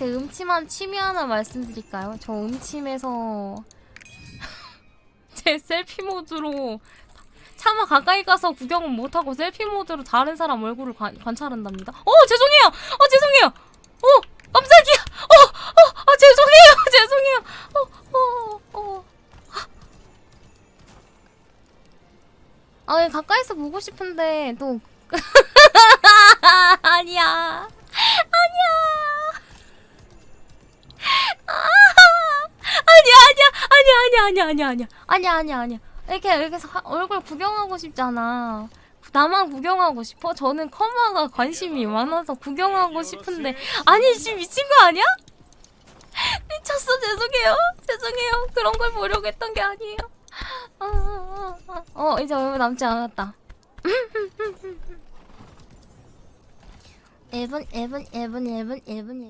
제 음침한 취미 하나 말씀드릴까요? 저 음침해서 제 셀피 모드로 차마 가까이 가서 구경은 못하고 셀피 모드로 다른 사람 얼굴을 관, 관찰한답니다. 어 죄송해요. 어 죄송해요. 어 깜짝이야. 어, 어, 아 죄송해요. 죄송해요. 어, 어, 어. 아 가까이서 보고 싶은데 또 아니야. 아니야. 아, 아니야, 아니야, 아니야, 아니야, 아니야, 아니야, 아니야, 아니야. 이렇게 이렇게 사- 얼굴 구경하고 싶잖아. 나만 구경하고 싶어? 저는 커마가 관심이 많아서 구경하고 싶은데 아니 지금 미친 거 아니야? 미쳤어 죄송해요 죄송해요 그런 걸 보려고 했던 게 아니에요 아, 아, 아, 아. 어 이제 얼마 남지 않았다 1분 1분 1분 1분 1분 1분